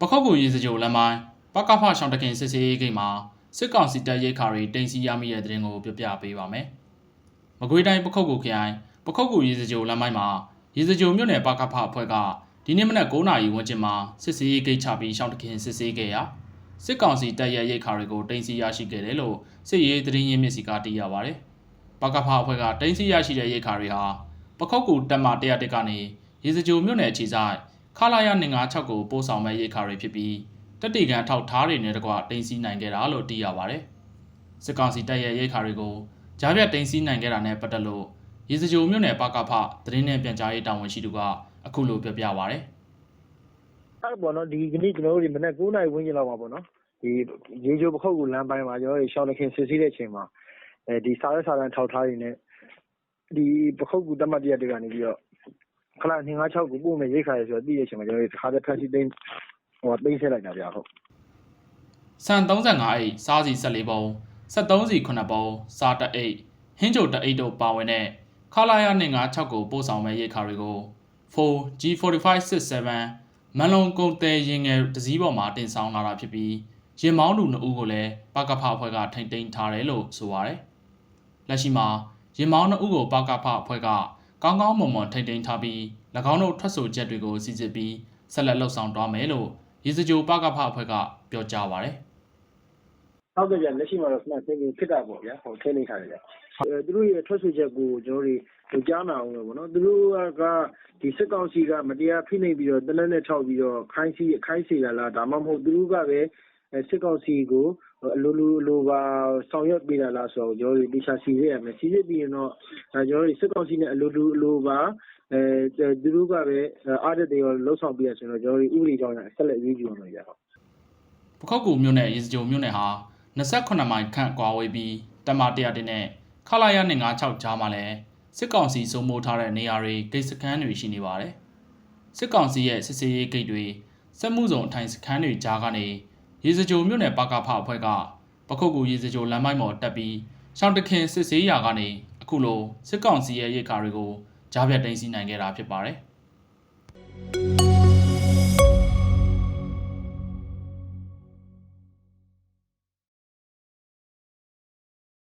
ပခုတ်ကူရေစကြိုလမ်းမိုင်းပကဖရှောင်းတခင်စစ်စေးရေးဂိတ်မှာစစ်ကောင်စီတပ်ရိတ်ခါတွေတင်စီရမိတဲ့တဲ့ရင်ကိုပြပြပေးပါမယ်။မကွေးတိုင်းပခုတ်ကူခရိုင်ပခုတ်ကူရေစကြိုလမ်းမိုင်းမှာရေစကြိုမြို့နယ်ပကဖအဖွဲ့ကဒီနေ့မနက်9:00နာရီဝန်းကျင်မှာစစ်စေးရေးဂိတ်ချပြီးရှောင်းတခင်စစ်စေးခဲ့ရာစစ်ကောင်စီတပ်ရဲ့ရိတ်ခါတွေကိုတင်စီရရှိခဲ့တယ်လို့စစ်ရေးသတင်းရင်းမြစ်စီကသိရပါဗျ။ပကဖအဖွဲ့ကတင်စီရရှိတဲ့ရိတ်ခါတွေဟာပခုတ်ကူတပ်မ101ကနေရေစကြိုမြို့နယ်ခြေဆိုင် ခလာရ156ကိုပို့ဆောင်မဲ့ရိတ်ခါတွေဖြစ်ပြီးတက်တီကန်ထောက်ထားတွေနဲ့တကွတင်စီနိုင်ခဲ့တာလို့သိရပါတယ်။စစ်ကောင်စီတပ်ရဲ့ရိတ်ခါတွေကိုကြားပြတ်တင်စီနိုင်ခဲ့တာနဲ့ပတ်သက်လို့ရေစကြိုမြို့နယ်ပကဖသတင်းနဲ့ပြန်ကြားရေးတာဝန်ရှိသူကအခုလိုပြောပြပါဗျ။အဲ့ပေါ့နော်ဒီကနေ့ကျွန်တော်တို့ဒီမနက်9:00နာရီဝန်းကျင်လောက်မှာပေါ့နော်ဒီရေချိုပခုတ်ကူလမ်းပိုင်းမှာကျွန်တော်တို့ရှောင်းတခင်စစ်ဆေးတဲ့အချိန်မှာအဲဒီစားရစာတန်းထောက်ထားတွေနဲ့ဒီပခုတ်ကူတက်မှတ်တရက်တွေကနေပြီးတော့ ခလာ256ကိုပို့မယ်ရိတ်ခါရဆိုတော့တည့်တဲ့အချိန်မှာကျွန်တော်တို့တစ်ခါတည်းဖက်စီသိန်းဟိုသိန်းဆက်လိုက်တာဗျာဟုတ်ဆန်35အိတ်စားစီ14ပုံ73စီ9ပုံစားတအိတ်ဟင်းကြိုတအိတ်တို့ပါဝင်တဲ့ခလာရ156ကိုပို့ဆောင်မဲ့ရိတ်ခါတွေကို 4G4567 မန်လုံကုန်တယ်ရင်ငယ်တစည်းပေါ်မှာတင်ဆောင်လာတာဖြစ်ပြီးရင်မောင်းသူ2ဦးကိုလည်းပကဖအဖွဲ့ကထိမ့်သိမ်းထားတယ်လို့ဆိုပါတယ်။လက်ရှိမှာရင်မောင်း2ဦးကိုပကဖအဖွဲ့က ကောင်းကောင်းမွန်မွန်ထိမ့်သိမ်းထားပြီး၎င်းတို့ထွက်ဆိုချက်တွေကိုစီစစ်ပြီးဆက်လက်လှုပ်ဆောင်သွားမယ်လို့ရေစကြိုပကဖအဖွဲ့ကပြောကြားပါတယ်။ဟုတ်ကဲ့ဗျာလက်ရှိမှာတော့ခဏသင်္ကေဖြစ်တာပေါ့ဗျာဟိုထိနေထားတယ်ဗျာအဲသူတို့ရဲ့ထွက်ဆိုချက်ကိုကျွန်တော်တို့ကြားနာအောင်လို့ပေါ့နော်သူတို့ကဒီစစ်ကောင်စီကမတရားဖိနှိပ်ပြီးတော့တနက်နဲ့ထောက်ပြီးတော့ခိုင်းစီခိုင်းစီလာလားဒါမှမဟုတ်သူတို့ကပဲ စစ်ကောင်စီကိုအလိုလိုလိုပါ ဆောင်ရွက်ပေးတာလားဆိုတော့ကျွန်တော်တို့တေချာစီရရမယ်စီရပြီးရင်တော့ဒါကျွန်တော်တို့စစ်ကောင်စီနဲ့ အလိုလိုလိုပါအဲသူတို့ကပဲ အားတဲ့တွေရောလှုပ်ဆောင်ပြရဆိုတော့ကျွန်တော်တို့ဥပဒေကြောင်းရဆက်လက်ရေးကြည့်အောင်လို့ရအောင်ပခောက်ကူမြို့နယ်ရေစကြိုမြို့နယ်ဟာ28မိုင်ခန့်ကွာဝေးပြီးတမ100တင်နဲ့ ခလာရ156ကြားမှာလည်း စစ်ကောင်စီ စိုးမိုးထားတဲ့ နေရာတွေ ဂိတ်စခန်းတွေ ရှိနေပါတယ်။စစ်ကောင်စီရဲ့ စစ်စေးရေးဂိတ်တွေ စက်မှုဇုံအထိုင်စခန်းတွေကြားကနေ ရေစကြိုမြို့နယ်ပကဖအဖွဲ့ကပခုတ်ကူရေစကြိုလမ်းမိုက်မော်တက်ပြီးရှောင်းတခင်စစ်စေးရာကနေအခုလိုစစ်ကောင်စီရဲ့ရိတ်ခါတွေကိုကြားပြတ်သိမ်းစီနိုင်ခဲ့တာဖြစ်ပါတယ်။